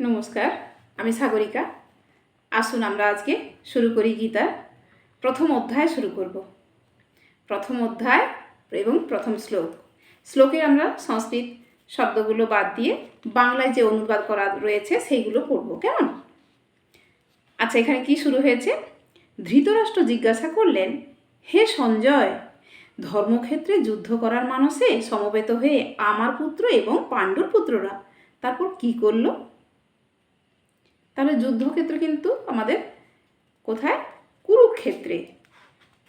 নমস্কার, আমি সাগরিকা। আসুন আমরা আজকে শুরু করি গীতার প্রথম অধ্যায় শুরু করব। প্রথম অধ্যায় এবং প্রথম শ্লোক। শ্লোকে আমরা সংস্কৃত শব্দগুলো বাদ দিয়ে বাংলায় যে অনুবাদ করা রয়েছে সেইগুলো পড়ব, কেমন? আচ্ছা এখানে কি শুরু হয়েছে? ধৃতরাষ্ট্র জিজ্ঞাসা করলেন, হে সঞ্জয়, ধর্মক্ষেত্রে যুদ্ধ করার মানসে সমবেত হয়ে আমার পুত্র এবং পাণ্ডুর পুত্ররা, তারপর কি করল? তাহলে যুদ্ধক্ষেত্র কিন্তু আমাদের কোথায়? কুরুক্ষেত্রে।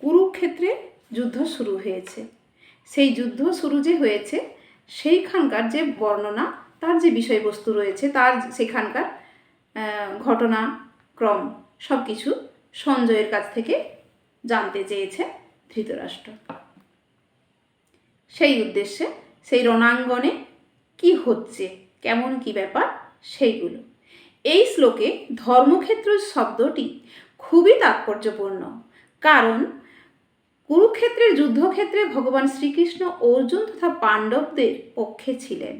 কুরুক্ষেত্রে যুদ্ধ শুরু হয়েছে। সেই যুদ্ধ শুরু যে হয়েছে সেইখানকার যে বর্ণনা তার যে বিষয়বস্তু রয়েছে তার সেখানকার আহ, ঘটনাক্রম সব কিছু সঞ্জয়ের কাছ থেকে জানতে চেয়েছে ধৃতরাষ্ট্র। সেই উদ্দেশ্যে সেই রণাঙ্গনে কি হচ্ছে কেমন কি ব্যাপার সেইগুলো। এই শ্লোকে ধর্মক্ষেত্র শব্দটি খুবই তাৎপর্যপূর্ণ। কারণ কুরুক্ষেত্রের যুদ্ধক্ষেত্রে ভগবান শ্রীকৃষ্ণ অর্জুন তথা পাণ্ডবদের পক্ষে ছিলেন।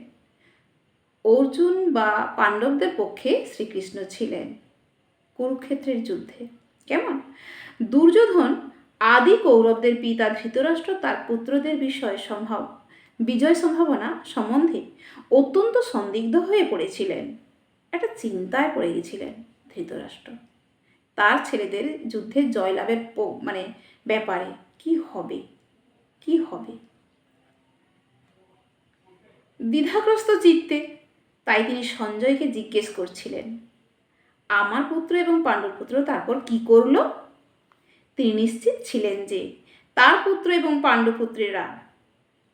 অর্জুন বা পাণ্ডবদের পক্ষে শ্রীকৃষ্ণ ছিলেন কুরুক্ষেত্রের যুদ্ধে। কেমন? দুর্যোধন আদি কৌরবদের পিতা ধৃতরাষ্ট্র তার পুত্রদের বিষয় সম্ভব বিজয় সম্ভাবনা সম্বন্ধে অত্যন্ত সন্দিগ্ধ হয়ে পড়েছিলেন। একটা চিন্তায় পড়ে গেছিলেন ধৃতরাষ্ট্র। তার ছেলেদের যুদ্ধে জয়লাভের মানে ব্যাপারে কি হবে? কি হবে? দ্বিধাগ্রস্ত চিত্তে তাই তিনি সঞ্জয়কে জিজ্ঞেস করছিলেন, আমার পুত্র এবং পাণ্ডুর পুত্র তারপর কি করল? তিনি নিশ্চিত ছিলেন যে তার পুত্র এবং পাণ্ডুপুত্রেরা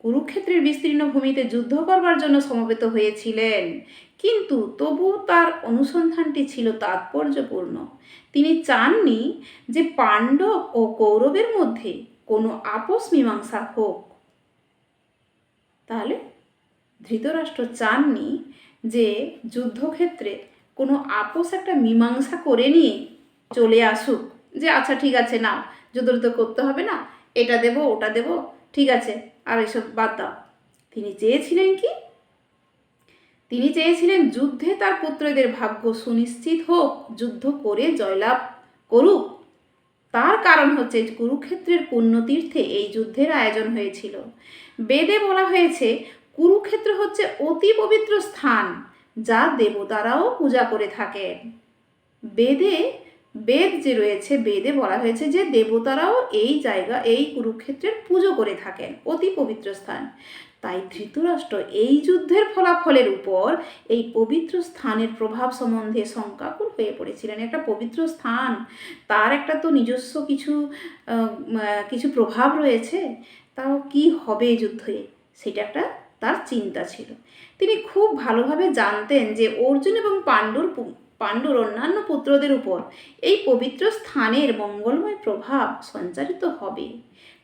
কুরুক্ষেত্রের বিস্তীর্ণ ভূমিতে যুদ্ধ করবার জন্য সমবেত হয়েছিলেন। কিন্তু তবুও তার অনুসন্ধানটি ছিল তাৎপর্যপূর্ণ। তিনি চাননি যে পাণ্ডব ও কৌরবের মধ্যে কোনো আপোষ মীমাংসা হোক। তাহলে ধৃতরাষ্ট্র চাননি যে যুদ্ধক্ষেত্রে কোনো আপোষ একটা মীমাংসা করে নিয়ে চলে আসুক, যে আচ্ছা ঠিক আছে না যুদ্ধ টুদ্ধ করতে হবে না, এটা দেব, ওটা দেব, ঠিক আছে। আর এসব বাদ দাও। তিনি চেয়েছিলেন কি? তিনি চেয়েছিলেন যুদ্ধে তার পুত্রদের ভাগ্য সুনিশ্চিত হোক, যুদ্ধ করে জয়লাভ করুক। তার কারণ হচ্ছে কুরুক্ষেত্রের পুণ্যতীর্থে এই যুদ্ধের আয়োজন হয়েছিল। বেদে বলা হয়েছে, কুরুক্ষেত্র হচ্ছে অতি পবিত্র স্থান যা দেবতারাও পূজা করে থাকেন। বেদে বেদ যে রয়েছে, বেদে বলা হয়েছে যে দেবতারাও এই জায়গা, এই কুরুক্ষেত্রের পুজো করে থাকেন, অতি পবিত্র স্থান। তাই ধৃতরাষ্ট্র এই যুদ্ধের ফলাফলের উপর এই পবিত্র স্থানের প্রভাব সম্বন্ধে শঙ্কাকুল হয়ে পড়েছিলেন। একটা পবিত্র স্থান, তার একটা তো নিজস্ব কিছু কিছু প্রভাব রয়েছে। তাও কি হবে যুদ্ধে? সেটা একটা তার চিন্তা ছিল। তিনি খুব ভালোভাবে জানতেন যে অর্জুন এবং পাণ্ডুর পাণ্ডুর অন্যান্য পুত্রদের উপর এই পবিত্র স্থানের মঙ্গলময় প্রভাব সঞ্চারিত হবে।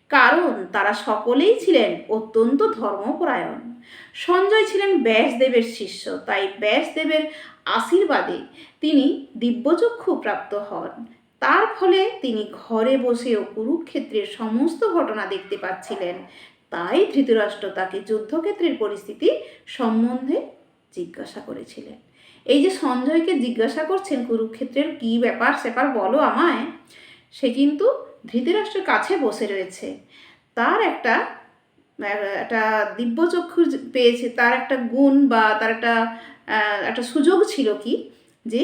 কারণ তারা সকলেই ছিলেন অত্যন্ত ধর্মপরায়ণ। সঞ্জয় ছিলেন ব্যাসদেবের শিষ্য, তাই ব্যাসদেবের আশীর্বাদে তিনি দিব্যচক্ষু প্রাপ্ত হন। তার ফলে তিনি ঘরে বসেও কুরুক্ষেত্রের সমস্ত ঘটনা দেখতে পাচ্ছিলেন। তাই ধৃতরাষ্ট্র তাকে যুদ্ধক্ষেত্রের পরিস্থিতি সম্বন্ধে জিজ্ঞাসা করেছিলেন। এই যে সঞ্জয়কে জিজ্ঞাসা করছেন কুরুক্ষেত্রের কি ব্যাপার সেপার বলো আমায়, সে কিন্তু ধৃতরাষ্ট্রের কাছে বসে রয়েছে। তার একটা একটা দিব্যচক্ষু পেয়েছে, তার একটা গুণ বা তার একটা একটা সুযোগ ছিল কি? যে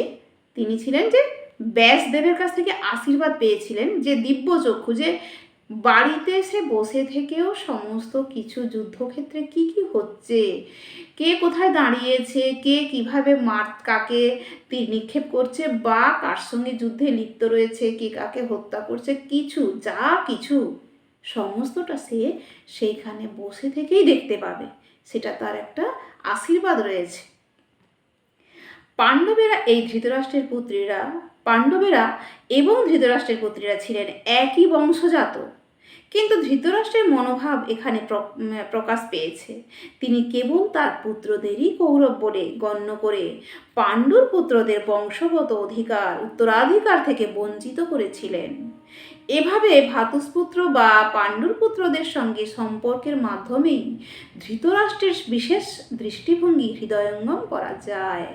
তিনি ছিলেন যে ব্যাসদেবের কাছ থেকে আশীর্বাদ পেয়েছিলেন যে দিব্যচক্ষু, যে বাড়িতে এসে বসে থেকেও সমস্ত কিছু যুদ্ধক্ষেত্রে কি কি হচ্ছে? কে কোথায় দাঁড়িয়েছে? কে কীভাবে মার, কাকে তীর নিক্ষেপ করছে? বা কার সঙ্গে যুদ্ধে লিপ্ত রয়েছে? কে কাকে হত্যা করছে? কিছু, যা কিছু, সমস্তটা সে সেইখানে বসে থেকেই দেখতে পাবে। সেটা তার একটা আশীর্বাদ রয়েছে। পাণ্ডবেরা এই ধৃতরাষ্ট্রের পুত্রীরা, পাণ্ডবেরা এবং ধৃতরাষ্ট্রের পুত্রীরা ছিলেন একই বংশজাত। কিন্তু ধৃতরাষ্ট্রের মনোভাব এখানে প্র- প্রকাশ পেয়েছে। তিনি কেবল তার পুত্রদেরই কৌরব বলে গণ্য করে পাণ্ডুর পুত্রদের বংশগত অধিকার উত্তরাধিকার থেকে বঞ্চিত করেছিলেন। এভাবে ভাতুসপুত্র বা পাণ্ডুর পুত্রদের সঙ্গে সম্পর্কের মাধ্যমেই ধৃতরাষ্ট্রের বিশেষ দৃষ্টিভঙ্গি হৃদয়ঙ্গম করা যায়।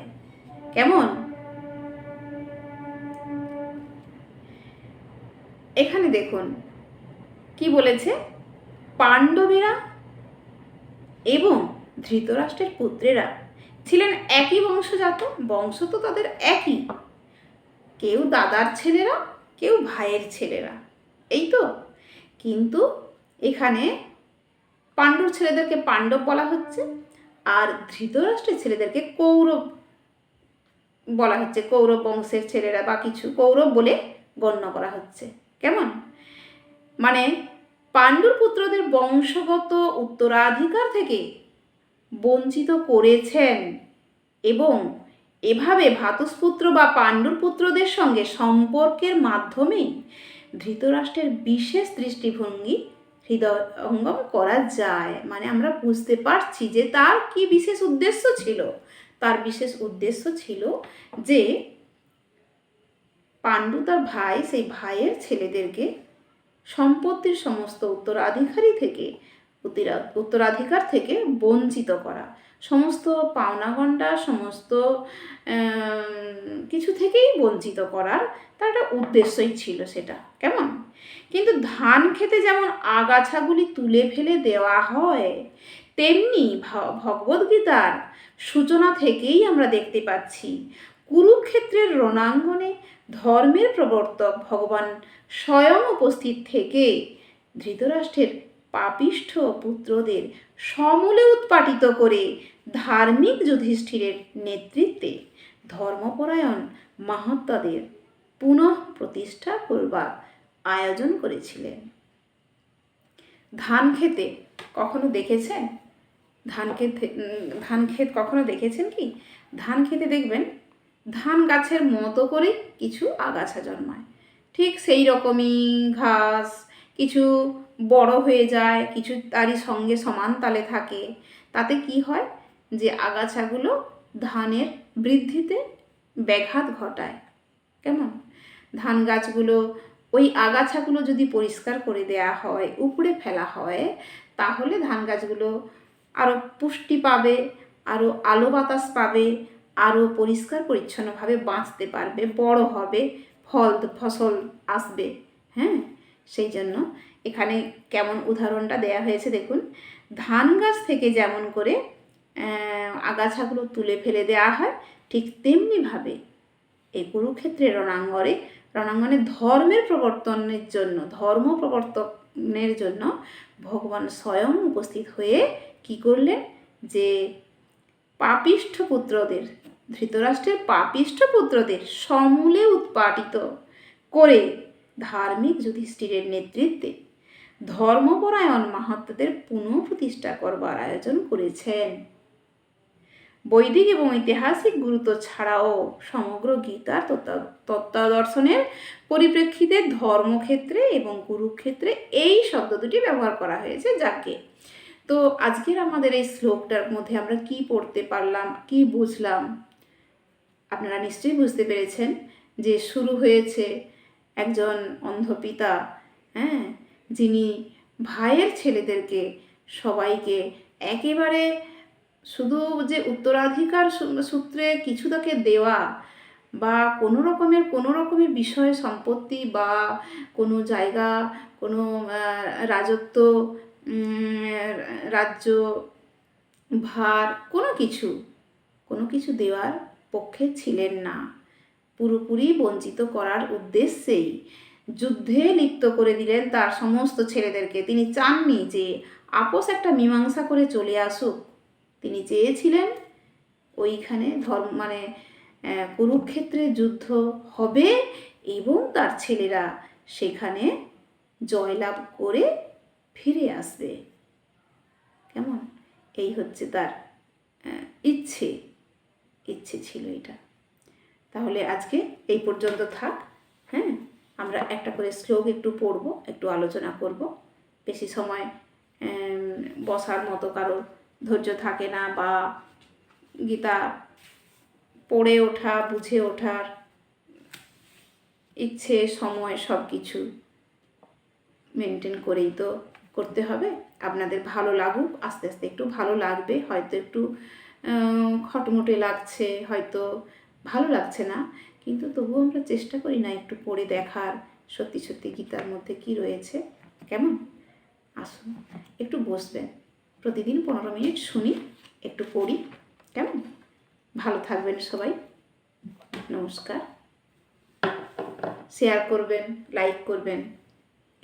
কেমন? এখানে দেখুন বলেছে? পাণ্ডবেরা এবং ধৃতরাষ্ট্রের পুত্রেরা ছিলেন একই বংশজাত, বংশ তো তাদের একই। কেউ দাদার ছেলেরা, কেউ ভাইয়ের ছেলেরা। এই তো। কিন্তু এখানে পাণ্ডুর ছেলেদেরকে পাণ্ডব বলা হচ্ছে আর ধৃতরাষ্ট্রের ছেলেদেরকে কৌরব বলা হচ্ছে। কৌরব বংশের ছেলেরা বা কিছু কৌরব বলে গণ্য করা হচ্ছে। কেমন? মানে পাণ্ডুর পুত্রদের বংশগত উত্তরাধিকার থেকে বঞ্চিত করেছেন এবং এভাবে ভাতুসপুত্র বা পাণ্ডুর পুত্রদের সঙ্গে সম্পর্কের মাধ্যমেই ধৃতরাষ্ট্রের বিশেষ দৃষ্টিভঙ্গি হৃদয়ঙ্গম করা যায়। মানে আমরা বুঝতে পারছি যে তার কি বিশেষ উদ্দেশ্য ছিল? তার বিশেষ উদ্দেশ্য ছিল যে পাণ্ডু তার ভাই, সেই ভাইয়ের ছেলেদেরকে সম্পত্তির সমস্ত উত্তরাধিকারী থেকে উত্তরাধিকার থেকে বঞ্চিত করা। সমস্ত পাওনাগণ্ডা সমস্ত কিছু থেকেই বঞ্চিত করার তার একটা উদ্দেশ্যই ছিল সেটা। কেমন? কিন্তু ধান খেতে যেমন আগাছাগুলি তুলে ফেলে দেওয়া হয়, তেমনি ভগবদ্গীতার সূচনা থেকেই আমরা দেখতে পাচ্ছি কুরুক্ষেত্রের রণাঙ্গনে ধর্মের প্রবর্তক ভগবান স্বয়ং উপস্থিত থেকে ধৃতরাষ্ট্রের পাপিষ্ঠ পুত্রদের সমূলে উৎপাটিত করে ধার্মিক যুধিষ্ঠিরের নেতৃত্বে ধর্মপরায়ণ মাহাত্মাদের পুনঃ প্রতিষ্ঠা করবার আয়োজন করেছিলেন। ধান খেতে কখনো দেখেছেন? ধান উম, ধান ক্ষেত কখনো দেখেছেন কি? ধান খেতে দেখবেন ধান গাছের মতো করে কিছু আগাছা জন্মায়। ঠিক সেই রকমই ঘাস কিছু বড় হয়ে যায়, কিছু তারই সঙ্গে সমান তালে থাকে। তাতে কি হয় যে আগাছাগুলো ধানের বৃদ্ধিতে ব্যাঘাত ঘটায়। কেমন? ধান গাছগুলো ওই আগাছাগুলো যদি পরিষ্কার করে দেয়া হয়, উপড়ে ফেলা হয়, তাহলে ধান গাছগুলো আরও পুষ্টি পাবে আরও আলো বাতাস পাবে আরও পরিষ্কার, পরিচ্ছন্নভাবে বাঁচতে পারবে, বড় হবে, ফল, ফসল আসবে হ্যাঁ? সেই জন্য এখানে কেমন উদাহরণটা দেয়া হয়েছে দেখুন। ধান গাছ থেকে যেমন করে আগাছাগুলো তুলে ফেলে দেওয়া হয়, ঠিক তেমনিভাবে এই কুরুক্ষেত্রে রণাঙ্গনে রণাঙ্গনে ধর্মের প্রবর্তনের জন্য, ধর্ম প্রবর্তনের জন্য ভগবান স্বয়ং উপস্থিত হয়ে কি করলেন? যে পাপিষ্ঠ পুত্রদের ধৃতরাষ্ট্রের পাপিষ্ঠ পুত্রদের সমূলে উৎপাটিত করে ধার্মিক যুধিষ্ঠিরের নেতৃত্বে ধর্মপরায়ণ মাহাত্মাদের পুনঃপ্রতিষ্ঠা করবার আয়োজন করেছেন। বৈদিক এবং ঐতিহাসিক গুরুত্ব ছাড়াও সমগ্র গীতার তত্ত্ব- তত্ত্বাদর্শনের পরিপ্রেক্ষিতে ধর্মক্ষেত্রে এবং কুরুক্ষেত্রে এই শব্দ দুটি ব্যবহার করা হয়েছে যাকে। তো আজকের আমাদের এই শ্লোকটার মধ্যে আমরা কি পড়তে পারলাম, কি বুঝলাম আপনারা নিশ্চয়ই বুঝতে পেরেছেন যে শুরু হয়েছে একজন অন্ধ পিতা হ্যাঁ যিনি ভাইয়ের ছেলেদেরকে সবাইকে একেবারে শুধু যে উত্তরাধিকার সূত্রে কিছু তাকে দেওয়া বা কোনো রকমের কোনো রকমের বিষয় সম্পত্তি বা কোনো জায়গা, কোনো রাজত্ব রাজ্য, ভার, কোনো কিছু কোনো কিছু দেওয়ার পক্ষে ছিলেন না। পুরোপুরি বঞ্চিত করার উদ্দেশ্যেই যুদ্ধে লিপ্ত করে দিলেন তার সমস্ত ছেলেদেরকে। তিনি চাননি যে আপোষ একটা মীমাংসা করে চলে আসুক। তিনি চেয়েছিলেন ওইখানে ধর্ম মানে কুরুক্ষেত্রে যুদ্ধ হবে এবং তার ছেলেরা সেখানে জয়লাভ করে ফিরে আসবে। কেমন? এই হচ্ছে তার ইচ্ছে। ইচ্ছে ছিল এটা। তাহলে আজকে এই পর্যন্ত থাক হ্যাঁ? আমরা একটা করে শ্লোক একটু পড়ব, একটু আলোচনা করব। বেশি সময় বসার মতো কারও ধৈর্য থাকে না বা গীতা পড়ে ওঠা, বুঝে ওঠার ইচ্ছে, সময় সব কিছু মেনটেন করেই তো করতে হবে। আপনাদের ভালো লাগুক, আস্তে আস্তে একটু ভালো লাগবে, হয়তো একটু খটমটে লাগছে, হয়তো ভালো লাগছে না, কিন্তু তবুও আমরা চেষ্টা করি না একটু পড়ে দেখার, সত্যি সত্যি গীতার মধ্যে কি রয়েছে, কেমন? আসুন, একটু বসবেন, প্রতিদিন পনেরো মিনিট শুনি, একটু পড়ি, কেমন? ভালো থাকবেন সবাই, নমস্কার। শেয়ার করবেন, লাইক করবেন,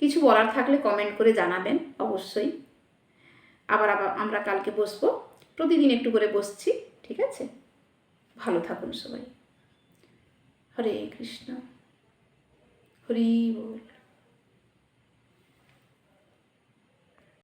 কিছু বলার থাকলে কমেন্ট করে জানাবেন, অবশ্যই। আবার আবার আমরা কালকে বসবো। প্রতিদিন একটু করে বসছি ঠিক আছে? ভালো থাকুন সবাই। হরে কৃষ্ণ। হরি বল।